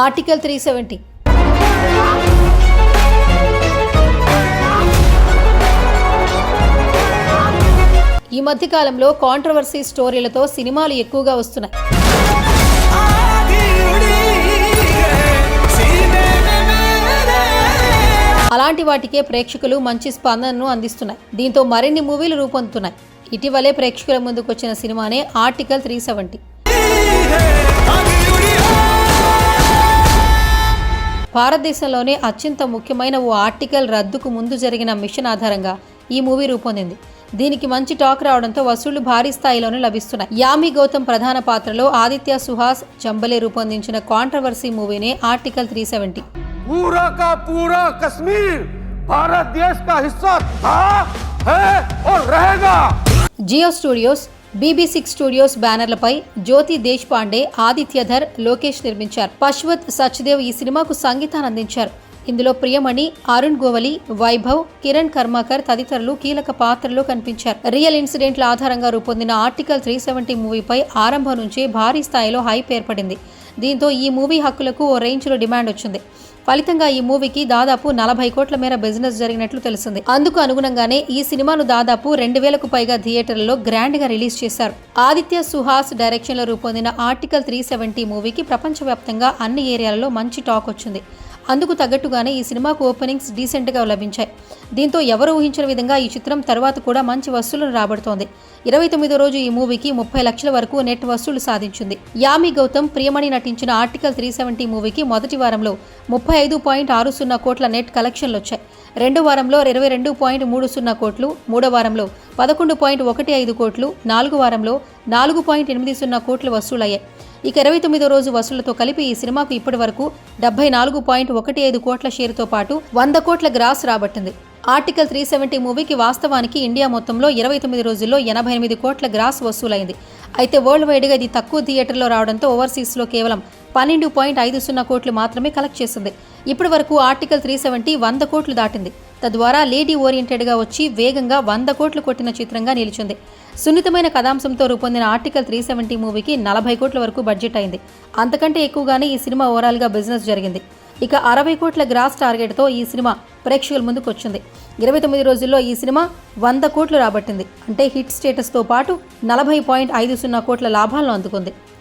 Article three seventy. ఈ మధ్యకాలంలో controversy స్టోరీలతో సినిమాలు ఎక్కువగా వస్తున్నాయి. అలాంటి వాటికే ప్రేక్షకులు మంచి స్పందనను అందిస్తున్నాయి. దీంతో మరిన్ని మూవీలు రూపొందుతున్నాయి. ఇటీవలే ప్రేక్షకుల ముందుకు వచ్చిన సినిమానే ఆర్టికల్ త్రీ సెవెంటీ. భారతదేశంలోనే అత్యంత ముఖ్యమైన ఓ ఆర్టికల్ రద్దుకు ముందు జరిగిన మిషన్ ఆధారంగా ఈ మూవీ రూపొందింది దీనికి మంచి టాక్ రావడంతో వసూళ్లు భారీ స్థాయిలోనే లభిస్తున్నాయి యామి గౌతమ్ ప్రధాన పాత్రలో ఆదిత్య సుహాస్ చంబలే రూపొందించిన కాంట్రవర్సీ మూవీనే ఆర్టికల్ త్రీ సెవెంటీ पूरा का पूरा कश्मीर भारत देश का हिस्सा था है और रहेगा Jio studios BB six studios బ్యానర్లపై జ్యోతి దేశ్పాండే ఆదిత్యధర్ లోకేష్ నిర్మించారు. పశ్వత్ సచ్దేవ్ ఈ సినిమాకు సంగీతాన్ని అందించారు. ఇందులో ప్రియమణి అరుణ్ గోవలి వైభవ్ కిరణ్ కర్మాకర్ తదితరులు కీలక పాత్రలో కనిపించారు. రియల్ ఇన్సిడెంట్ల ఆధారంగా రూపొందిన ఆర్టికల్ త్రీ సెవెంటీ మూవీపై ఆరంభం నుంచే భారీ స్థాయిలో హైప్ ఏర్పడింది. దీంతో ఈ మూవీ హక్కులకు ఓ రేంజ్లో డిమాండ్ వచ్చింది. ఫలితంగా ఈ మూవీకి దాదాపు నలభై కోట్ల మేర బిజినెస్ జరిగినట్లు తెలిసింది అందుకు అనుగుణంగానే ఈ సినిమాను దాదాపు రెండు వేలకు పైగా థియేటర్లలో గ్రాండ్గా రిలీజ్ చేశారు. ఆదిత్య సుహాస్ డైరెక్షన్లో రూపొందిన ఆర్టికల్ త్రీ సెవెంటీ మూవీకి ప్రపంచవ్యాప్తంగా అన్ని ఏరియాలలో మంచి టాక్ వచ్చింది. అందుకు తగ్గట్టుగానే ఈ సినిమాకు ఓపెనింగ్స్ డీసెంట్గా లభించాయి. దీంతో ఎవరు ఊహించిన విధంగా ఈ చిత్రం తర్వాత కూడా మంచి వసూళ్ళను రాబడుతోంది. ఇరవై తొమ్మిదో రోజు ఈ మూవీకి ముప్పై లక్షల వరకు నెట్ వసూలు సాధించింది. యామి గౌతమ్ ప్రియమణి నటించిన ఆర్టికల్ త్రీ సెవెంటీ మూవీకి మొదటి వారంలో ముప్పై ఐదు పాయింట్ ఆరు సున్నా కోట్ల నెట్ కలెక్షన్లు వచ్చాయి. రెండో వారంలో ఇరవై రెండు పాయింట్ మూడు సున్నా కోట్లు మూడో వారంలో పదకొండు పాయింట్ ఒకటి ఐదు కోట్లు నాలుగు వారంలో నాలుగు పాయింట్ ఎనిమిది సున్నా కోట్లు వసూలయ్యాయి. ఇక ఇరవై తొమ్మిదో రోజు వసూళ్ళతో కలిపి ఈ సినిమాకు ఇప్పటి వరకు డెబ్బై నాలుగు పాయింట్ ఒకటి ఐదు కోట్ల షేరుతో పాటు వంద కోట్ల గ్రాస్ రాబట్టింది. ఆర్టికల్ త్రీ సెవెంటీ మూవీకి వాస్తవానికి ఇండియా మొత్తంలో ఇరవై తొమ్మిది రోజుల్లో ఎనభై ఎనిమిది కోట్ల గ్రాస్ వసూలైంది. అయితే వరల్డ్ వైడ్గా ఇది తక్కువ థియేటర్లో రావడంతో ఓవర్సీస్లో కేవలం పన్నెండు పాయింట్ ఐదు సున్నా కోట్లు మాత్రమే కలెక్ట్ చేసింది. ఇప్పటి వరకు ఆర్టికల్ త్రీ సెవెంటీ వంద కోట్లు దాటింది. తద్వారా లేడీ ఓరియంటెడ్గా వచ్చి వేగంగా వంద కోట్లు కొట్టిన చిత్రంగా నిలిచింది. సున్నితమైన కథాంశంతో రూపొందిన ఆర్టికల్ త్రీ సెవెంటీ మూవీకి నలభై కోట్ల వరకు బడ్జెట్ అయింది. అంతకంటే ఎక్కువగానే ఈ సినిమా ఓవరాల్గా బిజినెస్ జరిగింది. ఇక అరవై కోట్ల గ్రాస్ టార్గెట్తో ఈ సినిమా ప్రేక్షకుల ముందుకు వచ్చింది. ఇరవై తొమ్మిది రోజుల్లో ఈ సినిమా వంద కోట్లు రాబట్టింది. అంటే హిట్ స్టేటస్తో పాటు నలభై పాయింట్ ఐదు సున్నా కోట్ల లాభాలను అందుకుంది.